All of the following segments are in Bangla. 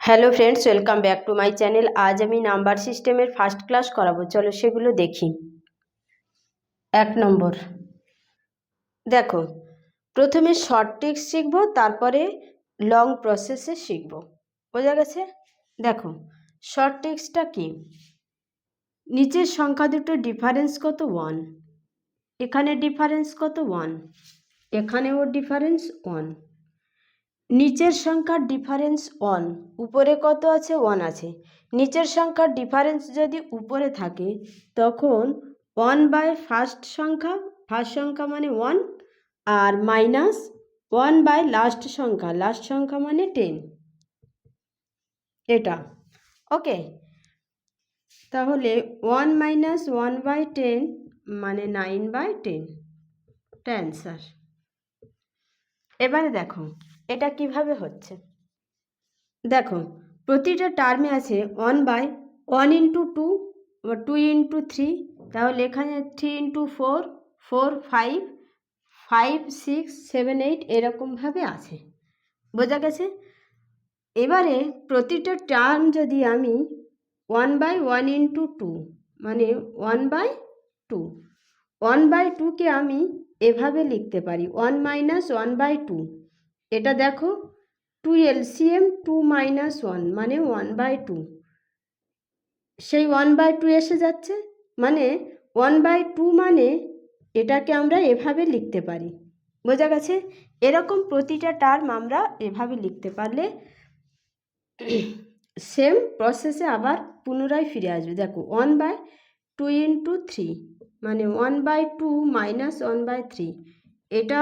Hello friends welcome back to my channel আজ আমি নাম্বার সিস্টেমের ফার্স্ট ক্লাস করাবো। চলো সেগুলো দেখি। এক নম্বর। দেখো, প্রথমে শর্ট টেক্সট শিখব, তারপরে লং প্রসেসে শিখব। বোঝা গেছে? দেখো শর্ট টেক্সটটা কি? নিচের সংখ্যা দুটো ডিফারেন্স কত? ওয়ান এখানে ডিফারেন্স কত? ওয়ান এখানেও ডিফারেন্স ওয়ান নিচের সংখ্যার ডিফারেন্স ওয়ান উপরে কত আছে? ওয়ান আছে। নিচের সংখ্যার ডিফারেন্স যদি উপরে থাকে, তখন ওয়ান বাই ফার্স্ট সংখ্যা ফার্স্ট সংখ্যা মানে ওয়ান আর মাইনাস ওয়ান বাই লাস্ট সংখ্যা লাস্ট সংখ্যা মানে টেন এটা। ওকে তাহলে one minus one by ten মানে নাইন বাই টেন এটা অ্যান্সার এবারে দেখো। এটা কীভাবে হচ্ছে? দেখো, প্রতিটা টার্মে আছে one by one into two two into three তাহলে এখানে three into four four five five six seven eight এরকমভাবে আছে। বোঝা গেছে? এবারে প্রতিটা টার্ম যদি আমি one by one into two মানে one by two one by টুকে আমি এভাবে লিখতে পারি one minus one by two এটা দেখো two LCM two minus one মানে ওয়ান বাই টু সেই ওয়ান বাই টু এসে যাচ্ছে মানে ওয়ান বাই টু মানে এটাকে আমরা এভাবে লিখতে পারি। বোঝা গেছে? এরকম প্রতিটা টার্ম আমরা এভাবে লিখতে পারলে সেম প্রসেসে আবার পুনরায় ফিরে আসবে। দেখো one by two into three মানে one by two minus one by three এটা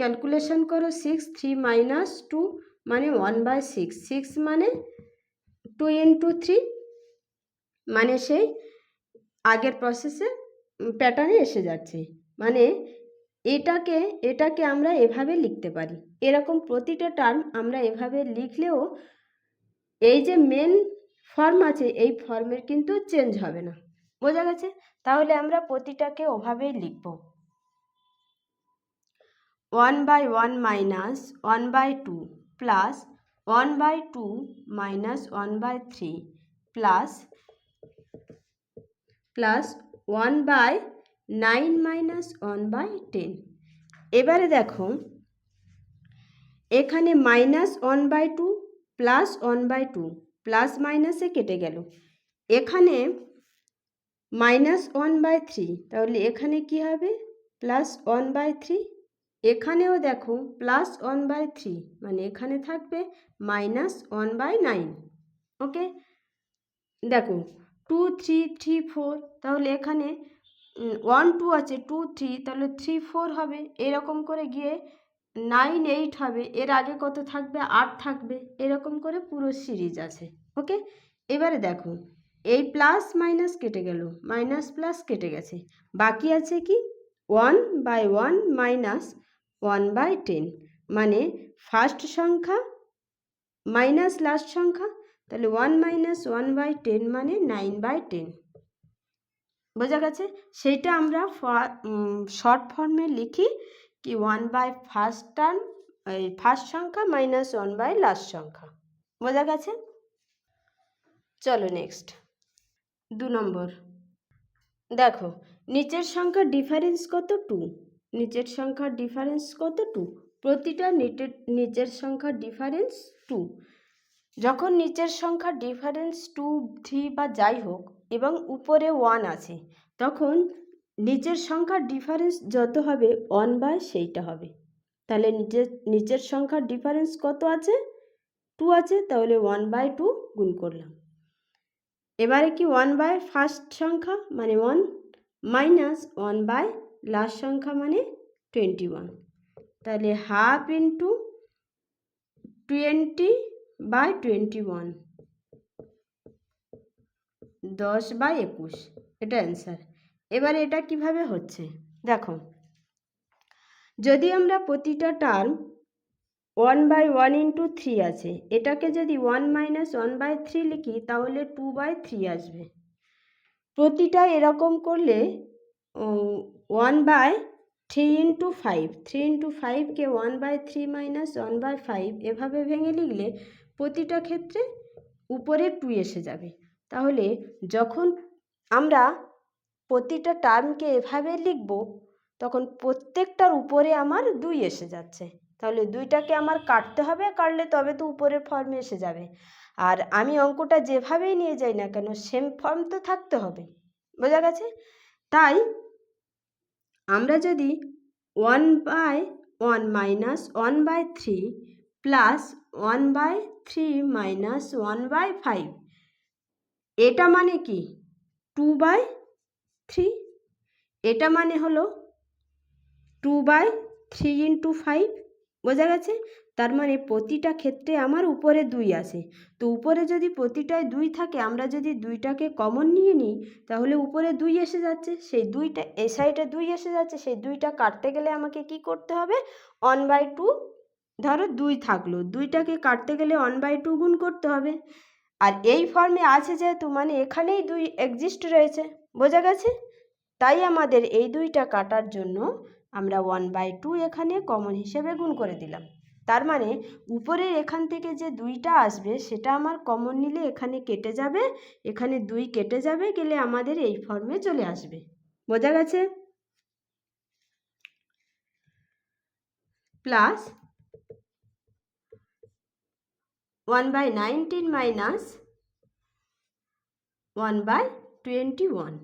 ক্যালকুলেশন করো সিক্স থ্রি মাইনাস টু মানে ওয়ান বাই সিক্স সিক্স মানে টু ইন্টু থ্রি মানে সেই আগের প্রসেসে প্যাটার্নে এসে যাচ্ছে। মানে এটাকে এটাকে আমরা এভাবে লিখতে পারি। এরকম প্রতিটা টার্ম আমরা এভাবে লিখলেও এই যে মেন ফর্ম আছে, এই ফর্মের কিন্তু চেঞ্জ হবে না। বোঝা গেছে? তাহলে আমরা প্রতিটাকে ওভাবেই লিখব। One by one minus one by two plus one by two minus one by three plus plus one by nine minus one by ten এবারে দেখো এখানে minus one by two plus one by two plus মাইনাসে কেটে গেল এখানে মাইনাস ওয়ান বাই থ্রি তাহলে এখানে কি হবে প্লাস ওয়ান বাই থ্রি এখানেও দেখো প্লাস ওয়ান বাই থ্রি মানে এখানে থাকবে minus one by nine okay দেখো টু থ্রি থ্রি ফোর তাহলে এখানে ওয়ান টু আছে টু থ্রি তাহলে থ্রি ফোর হবে। এরকম করে গিয়ে নাইন এইট হবে। এর আগে কত থাকবে? আট থাকবে। এরকম করে পুরো সিরিজ আছে ওকে এবারে দেখো, এই প্লাস মাইনাস কেটে গেল মাইনাস প্লাস কেটে গেছে। বাকি আছে কি? One by one minus one by ten. মানে ফার্স্ট সংখ্যা মাইনাস লাস্ট সংখ্যা, তাহলে one minus one by ten মানে নাইন বাই টেন বোঝা গেছে? সেইটা আমরা শর্ট ফর্মে লিখি কি ওয়ান বাই ফার্স্ট টার্ম এই ফার্স্ট সংখ্যা মাইনাস ওয়ান বাই লাস্ট সংখ্যা। বোঝা গেছে? চলো নেক্সট দু নম্বর। দেখো, নিচের সংখ্যা ডিফারেন্স কত? টু নিচের সংখ্যার ডিফারেন্স কত টু প্রতিটা নিটের নিচের সংখ্যার ডিফারেন্স টু যখন নিচের সংখ্যার ডিফারেন্স টু থ্রি বা যাই হোক এবং উপরে ওয়ান আছে, তখন নিচের সংখ্যার ডিফারেন্স যত হবে ওয়ান বাই সেইটা হবে। তাহলে নিচের নিচের সংখ্যার ডিফারেন্স কত আছে? টু আছে, তাহলে ওয়ান বাই টু গুণ করলাম। এবারে কি ওয়ান বাই ফার্স্ট সংখ্যা? মানে one minus one by last সংখ্যা মানে টোয়েন্টি ওয়ান তাহলে half into twenty by twenty one দশ বাই একুশ। এটা অ্যান্সার এবার এটা কীভাবে হচ্ছে? দেখো, যদি আমরা প্রতিটা term one by one into three আছে, এটাকে যদি one minus one by three লিখি, তাহলে টু বাই থ্রি আসবে। প্রতিটা এরকম করলে one by three into five three into ফাইভকে one by three minus one by five এভাবে ভেঙে লিখলে প্রতিটা ক্ষেত্রে উপরে টু এসে যাবে। তাহলে যখন আমরা প্রতিটা টার্মকে এভাবে লিখব, তখন প্রত্যেকটার উপরে আমার দুই এসে যাচ্ছে। তাহলে দুইটাকে আমার কাটতে হবে, কাটলে তবে তো উপরের ফর্মে এসে যাবে। আর আমি অঙ্কটা যেভাবেই নিয়ে যাই না কেন সেম ফর্ম তো থাকতে হবে। বোঝা গেছে? তাই আমরা যদি one by one minus one by three plus one by three minus one by five এটা মানে কি? টু বাই থ্রি এটা মানে হলো two by three into five বোঝা গেছে? তার মানে প্রতিটা ক্ষেত্রে আমার উপরে দুই আসে তো উপরে যদি প্রতিটায় দুই থাকে, আমরা যদি দুইটাকে কমন নিয়ে নিই, তাহলে উপরে দুই এসে যাচ্ছে। সেই দুইটা, এ সাইডে দুই এসে যাচ্ছে, সেই দুইটা কাটতে গেলে আমাকে কি করতে হবে? ওয়ান বাই টু ধরো দুই থাকল। দুইটাকে কাটতে গেলে ওয়ান বাই টু গুণ করতে হবে। আর এই ফর্মে আছে যেহেতু মানে এখানেই দুই এক্সিস্ট রয়েছে। বোঝা গেছে? তাই আমাদের এই দুইটা কাটার জন্য আমরা ওয়ান বাই টু এখানে কমন হিসেবে গুণ করে দিলাম। তার মানে উপরের এখান থেকে যে দুইটা আসবে, সেটা আমার কমন নিলে এখানে কেটে যাবে, এখানে দুই কেটে যাবে, গেলে আমাদের এই ফর্মে চলে আসবে। বোঝা গেছে? Plus one by nineteen minus one by twenty one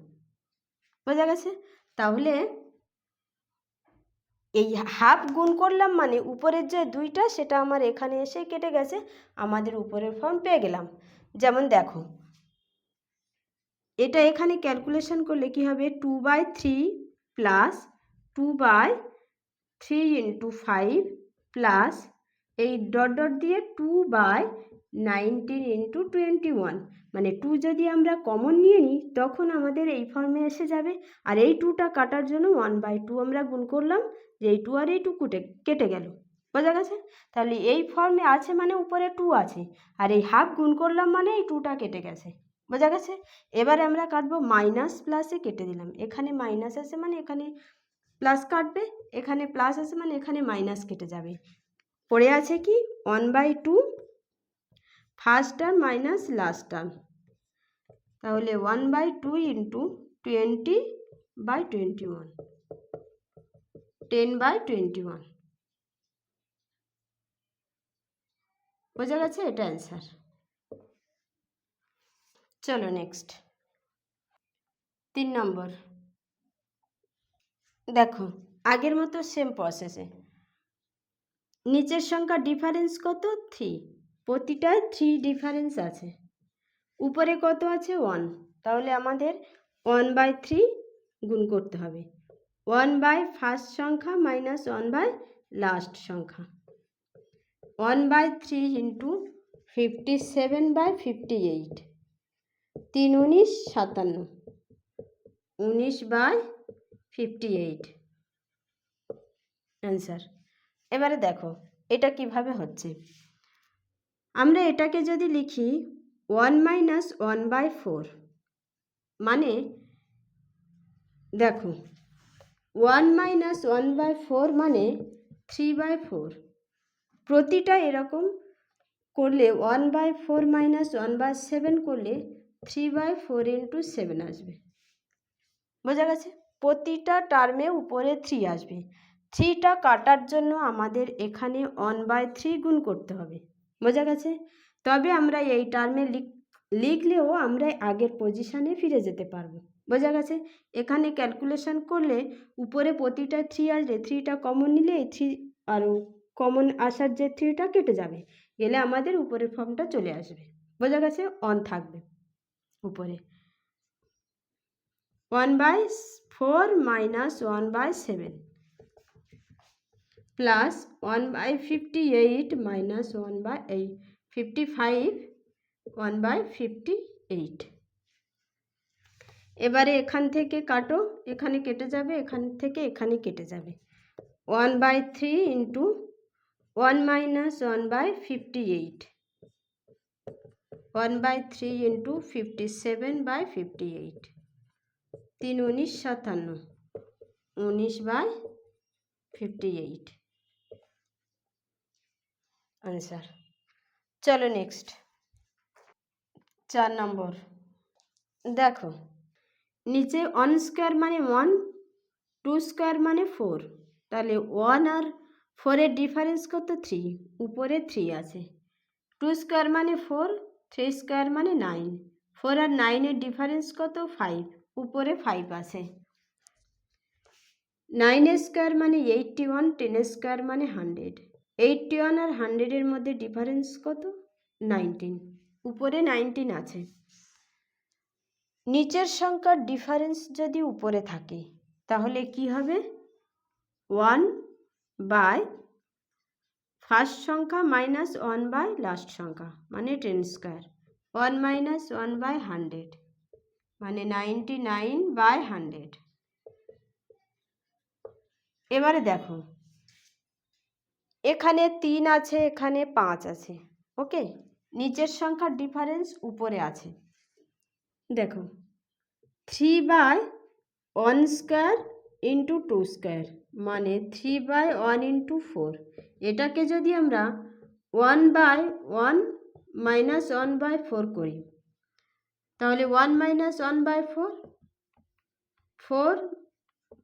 বোঝা গেছে? তাহলে এই হাফ গুণ করলাম মানে উপরের যে দুইটা সেটা আমার এখানে এসে কেটে গেছে, আমাদের উপরের ফর্ম পেয়ে গেলাম। যেমন দেখো, এটা এখানে ক্যালকুলেশন করলে কি হবে? Two by three plus two by three into five plus এই ডট ডট দিয়ে two by nineteen into twenty one মানে টু যদি আমরা কমন নিয়ে নিই, তখন আমাদের এই ফর্মে এসে যাবে। আর এই টুটা কাটার জন্য ওয়ান বাই টু আমরা গুণ করলাম যে এই টু আর এই টু কুটে কেটে গেল। বোঝা গেছে? তাহলে এই ফর্মে আছে মানে উপরে টু আছে, আর এই হাফ গুণ করলাম মানে এই টুটা কেটে গেছে। বোঝা গেছে? এবারে আমরা কাটবো মাইনাস প্লাসে কেটে দিলাম। এখানে মাইনাস আছে মানে এখানে প্লাস কাটবে, এখানে প্লাস আছে মানে এখানে মাইনাস কেটে যাবে। পড়ে আছে কি? One by two first term minus last term তাহলে one by two into twenty by twenty one ten by twenty one. বোঝা গেছে এটা অ্যান্সার? চলো নেক্সট। তিন নম্বর। দেখো, আগের মতো সেম প্রসেসে নিচের সংখ্যা ডিফারেন্স কত? থ্রি প্রতিটায় থ্রি ডিফারেন্স আছে। উপরে কত আছে? ওয়ান তাহলে আমাদের ওয়ান বাই থ্রি গুণ করতে হবে। ওয়ান বাই ফার্স্ট সংখ্যা মাইনাস ওয়ান বাই লাস্ট সংখ্যা। One by three into fifty seven by fifty eight. তিন উনিশ সাতান্ন। উনিশ বাই ফিফটি এইট। অ্যান্সার। এবারে দেখো, এটা কীভাবে হচ্ছে? আমরা এটাকে যদি লিখি one minus one by four মানে দেখো one minus one by four মানে থ্রি বাই ফোর প্রতিটা এরকম করলে one by four minus one by seven করলে three by four into seven আসবে। বোঝা গেছে? প্রতিটা টার্মে উপরে থ্রি আসবে। থ্রিটা কাটার জন্য আমাদের এখানে ওয়ান বাই থ্রি গুণ করতে হবে। বোঝা গেছে? তবে আমরা এই টার্মে লিখ, লিখলেও আমরা আগের পজিশানে ফিরে যেতে পারব। বোঝা গেছে? এখানে ক্যালকুলেশন করলে উপরে প্রতিটা থ্রি আসলে থ্রিটা কমন নিলে এই থ্রি আর কমন আসার যে থ্রিটা কেটে যাবে। গেলে আমাদের উপরের ফর্মটা চলে আসবে। বোঝা গেছে? অন থাকবে উপরে। One by four minus one by seven plus one by fifty eight minus one by eight fifty five one by fifty eight এবারে এখান থেকে কাটো, এখানে কেটে যাবে, এখান থেকে এখানে কেটে যাবে। One by three into one minus one by fifty eight. One by three into fifty seven by fifty eight. তিন উনিশ সাতান্ন, উনিশ বাই ফিফটি এইট। আনসার চলো নেক্সট চার নম্বর। দেখো নিচে ওয়ান স্কোয়ার মানে ওয়ান টু স্কোয়ার মানে ফোর তাহলে ওয়ান আর ফোরের ডিফারেন্স কত? থ্রি উপরে থ্রি আছে। টু স্কোয়ার মানে ফোর থ্রি স্কোয়ার মানে নাইন ফোর আর নাইনের ডিফারেন্স কত? ফাইভ উপরে ফাইভ আছে। নাইন স্কোয়ার মানে এইটটি ওয়ান টেন স্কোয়ার মানে হান্ড্রেড এইটটি ওয়ান আর হান্ড্রেডের মধ্যে ডিফারেন্স কত? নাইনটিন উপরে নাইনটিন আছে। নিচের সংখ্যার ডিফারেন্স যদি উপরে থাকে, তাহলে কি হবে? ওয়ান বাই ফার্স্ট সংখ্যা মাইনাস ওয়ান বাই লাস্ট সংখ্যা মানে ten square one minus one by hundred মানে নাইনটি নাইন বাই হান্ড্রেড এবারে দেখো, এখানে তিন আছে, এখানে পাঁচ আছে ওকে নিচের সংখ্যার ডিফারেন্স উপরে আছে। দেখো three by one square into two square মানে three by one into four এটাকে যদি আমরা one by one minus one by four করি, তাহলে one minus one by four four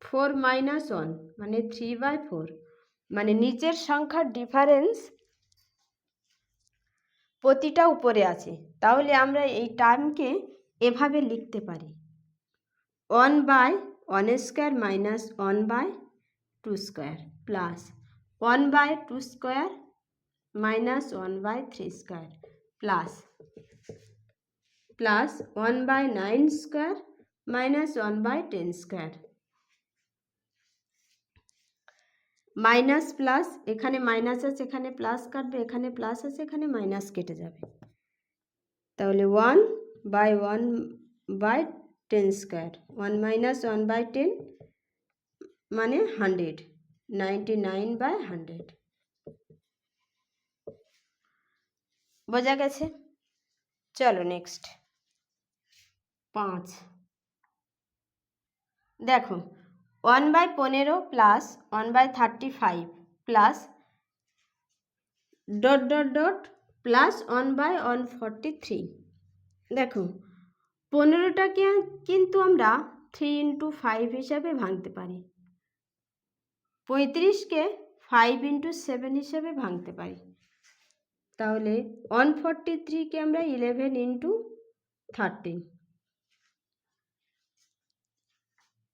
four minus one মানে থ্রি বাই ফোর মানে নিচের সংখ্যার ডিফারেন্স প্রতিটা উপরে আছে। তাহলে আমরা এই টার্মকে এভাবে লিখতে পারি। One by one square minus one by two square plus one by two square minus one by three square plus plus one by nine square minus one by ten square minus plus এখানে মাইনাস আছে, এখানে প্লাস কাটবে, এখানে প্লাস আছে, এখানে মাইনাস কেটে যাবে। তাহলে one by one by ten square one minus one by ten মানে hundred ninety nine by hundred বোঝা গেছে? চলো নেক্সট পাঁচ। দেখো ওয়ান বাই পনেরো plus one by thirty five plus dot dot dot plus one by one forty three দেখো, পনেরোটাকে কিন্তু আমরা থ্রি ইন্টু ফাইভ হিসাবে ভাঙতে পারি। পঁয়ত্রিশকে ফাইভ ইন্টু সেভেন হিসাবে ভাঙতে পারি। তাহলে ওয়ান ফর্টি থ্রিকে আমরা ইলেভেন ইন্টু থার্টিন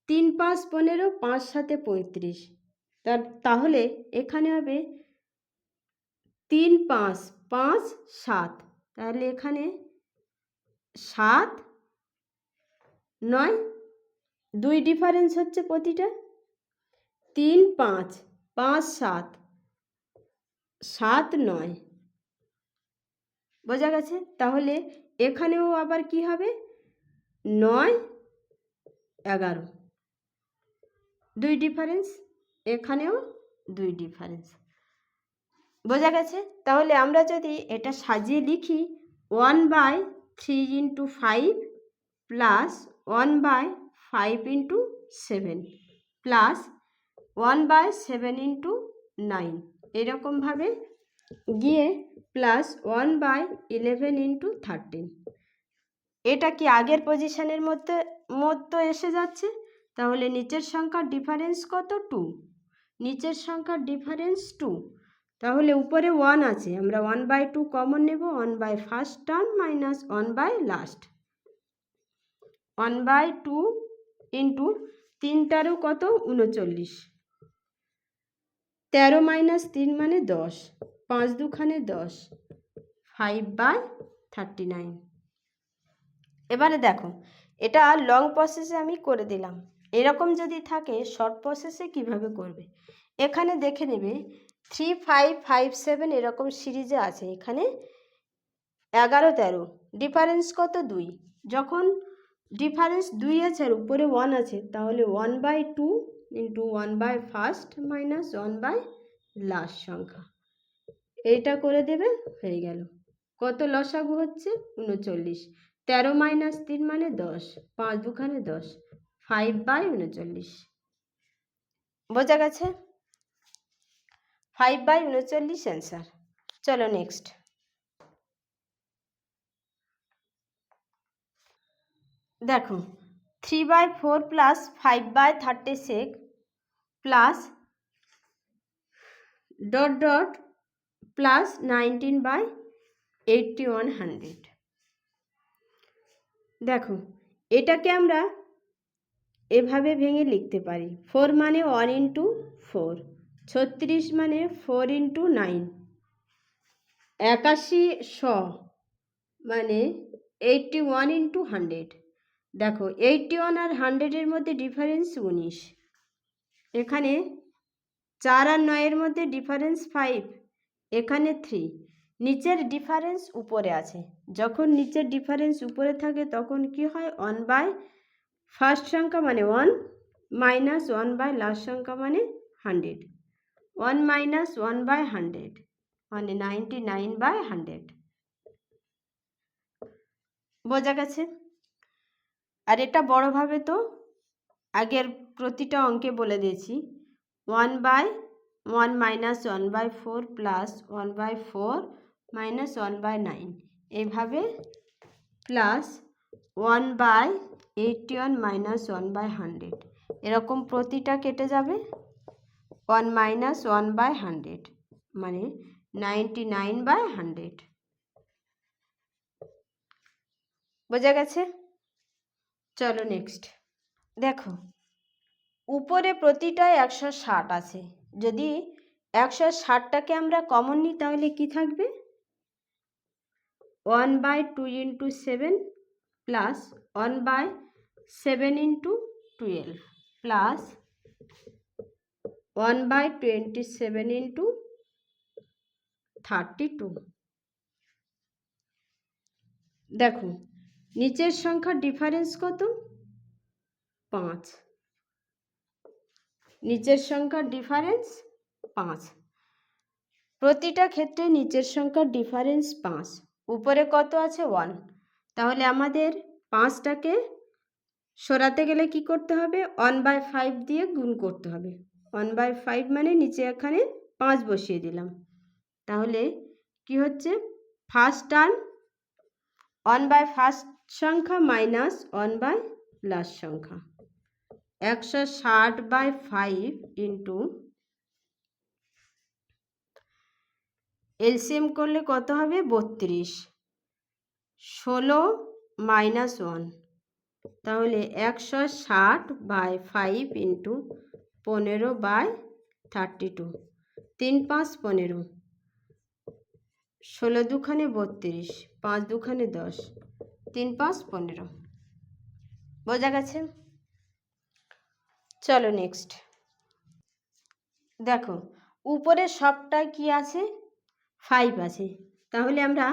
তিন পাঁচ পনেরো, পাঁচ সাথে পঁয়ত্রিশ। তার, তাহলে এখানে হবে তিন পাঁচ পাঁচ সাত। তাহলে এখানে সাত, নয়, দুই ডিফারেন্স হচ্ছে প্রতিটা, তিন, পাঁচ পাঁচ, সাত সাত, নয়। বোঝা গেছে? তাহলে এখানেও আবার কি হবে? নয়, এগারো। দুই ডিফারেন্স এখানেও দুই ডিফারেন্স বোঝা গেছে? তাহলে আমরা যদি এটা সাজিয়ে লিখি one by three into five plus one by five into seven plus one by seven into nine এরকমভাবে গিয়ে plus one by eleven into thirteen এটা কি আগের পজিশনের মধ্যে মধ্যে এসে যাচ্ছে? তাহলে নিচের সংখ্যার ডিফারেন্স কত? টু নিচের সংখ্যার ডিফারেন্স টু তাহলে উপরে ওয়ান আছে, আমরা ওয়ান বাই টু কমন নেব one by first term minus one by last one by two into তিনটারও কত? উনচল্লিশ। তেরো মাইনাস তিন মানে দশ, পাঁচ দুখানে দশ ফাইভ বাই থার্টি নাইন এবারে দেখো, এটা লং প্রসেসে আমি করে দিলাম। এরকম যদি থাকে শর্ট প্রসেসে কীভাবে করবে? এখানে দেখে নেবে থ্রি ফাইভ ফাইভ সেভেন এরকম সিরিজে আছে এখানে। এগারো তেরো। ডিফারেন্স কত? দুই। যখন ডিফারেন্স দুই আছে আর উপরে ওয়ান আছে, তাহলে one by two into one by first minus one by last সংখ্যা। এইটা করে দেবে, হয়ে গেল। কত লসাগু হচ্ছে? উনচল্লিশ। তেরো মাইনাস তিন মানে দশ। পাঁচ দুখানে দশ। ফাইভ বাই উনচল্লিশ। বোঝা গেছে? ফাইভ বাই উনচল্লিশ অ্যান্সার চলো নেক্সট দেখো three by four plus five by thirty six plus dot dot plus nineteen by eighty one hundred দেখো এটাকে আমরা এভাবে ভেঙে লিখতে পারি। ফোর মানে ওয়ান ইন্টু ফোর ছত্রিশ মানে ফোর ইন্টু নাইন একাশি শ মানে এইটটি ওয়ান ইন্টু হান্ড্রেড দেখো এইটটি ওয়ান আর হান্ড্রেডের মধ্যে ডিফারেন্স উনিশ। এখানে চার আর নয়ের মধ্যে ডিফারেন্স ফাইভ এখানে থ্রি নিচের ডিফারেন্স উপরে আছে। যখন নিচের ডিফারেন্স উপরে থাকে তখন কি হয়? ওয়ান বাই ফার্স্ট সংখ্যা মানে one minus one by last সংখ্যা মানে hundred one minus one by hundred মানে নাইনটি নাইন বাই হান্ড্রেড বোঝা গেছে? আর এটা বড়োভাবে তো আগের প্রতিটা অঙ্কে বলে দিয়েছি। One by one minus one by four plus one by four minus one by nine এইভাবে plus one by eighty one minus one by hundred এরকম প্রতিটা কেটে যাবে। One minus one by hundred মানে নাইনটি নাইন বাই হান্ড্রেড বোঝা গেছে? চলো নেক্সট দেখো, উপরে প্রতিটায় একশো ষাট আছে। যদি একশো ষাটটাকে আমরা কমন নিই, তাহলে কি থাকবে? One by two into seven plus one by seven into twelve plus one by twenty seven into thirty two দেখো, নিচের সংখ্যার ডিফারেন্স কত? পাঁচ। নিচের সংখ্যার ডিফারেন্স পাঁচ। প্রতিটা ক্ষেত্রে নিচের সংখ্যার ডিফারেন্স পাঁচ। উপরে কত আছে? ওয়ান তাহলে আমাদের পাঁচটাকে সরাতে গেলে কি করতে হবে? ওয়ান বাই ফাইভ দিয়ে গুণ করতে হবে। ওয়ান বাই ফাইভ মানে নিচে এখানে পাঁচ বসিয়ে দিলাম। তাহলে কি হচ্ছে? First term one by first সংখ্যা মাইনাস ওয়ান বাই লাস্ট সংখ্যা। একশো ষাট বাই ফাইভ ইন্টু এলসিএম করলে কত হবে? বত্রিশ। ষোলো মাইনাস ওয়ান তাহলে একশো ষাট বাই ফাইভ ইন্টু পনেরো বাই থার্টি টু, তিন পাঁচ পনেরো। ষোলো দুখানে বত্রিশ, পাঁচ দুখানে দশ, তিন পাঁচ পনেরো। বোঝা গেছে? চলো নেক্সট দেখো, উপরে সবটাই কি আছে? ফাইভ আছে। তাহলে আমরা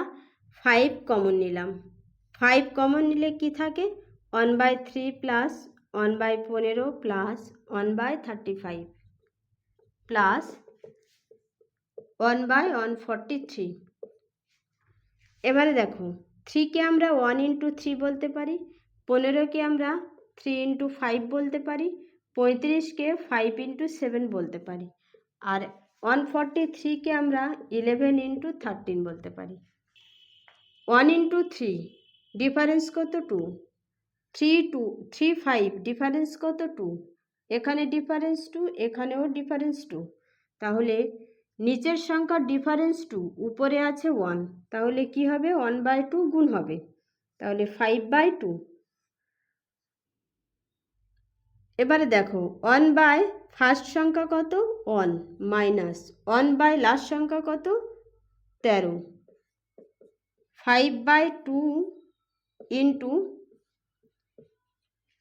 ফাইভ কমন নিলাম। ফাইভ কমন নিলে কি থাকে? One by three plus one by পনেরো plus one by thirty five plus one by one forty three এবারে দেখো থ্রিকে আমরা ওয়ান ইন্টু থ্রি বলতে পারি পনেরোকে আমরা থ্রি ইন্টু ফাইভ বলতে পারি পঁয়ত্রিশকে ফাইভ ইন্টু সেভেন বলতে পারি, আর ওয়ান ফর্টি থ্রিকে আমরা ইলেভেন ইন্টু থার্টিন বলতে পারি। ওয়ান ইন্টু থ্রি ডিফারেন্স কত two three two three five difference কত টু এখানে ডিফারেন্স টু এখানেও ডিফারেন্স টু তাহলে নিচের সংখ্যার ডিফারেন্স টু উপরে আছে ওয়ান তাহলে কি হবে? ওয়ান বাই টু গুণ হবে। তাহলে ফাইভ বাই টু এবারে দেখো ওয়ান বাই ফার্স্ট সংখ্যা কত? One minus one by last সংখ্যা কত? তেরো। Five by two into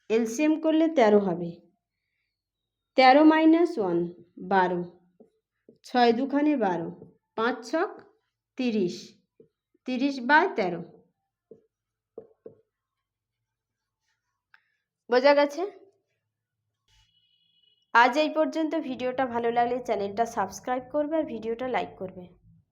LCM করলে তেরো হবে। তেরো মাইনাস ওয়ান বারো। ছয় দুখানে বারো। পাঁচ ছক তিরিশ। তিরিশ বাই তেরো। বোঝা গেছে? আজ এই পর্যন্ত। ভিডিওটা ভালো লাগলে চ্যানেলটা সাবস্ক্রাইব করবে আর ভিডিওটা লাইক করবে।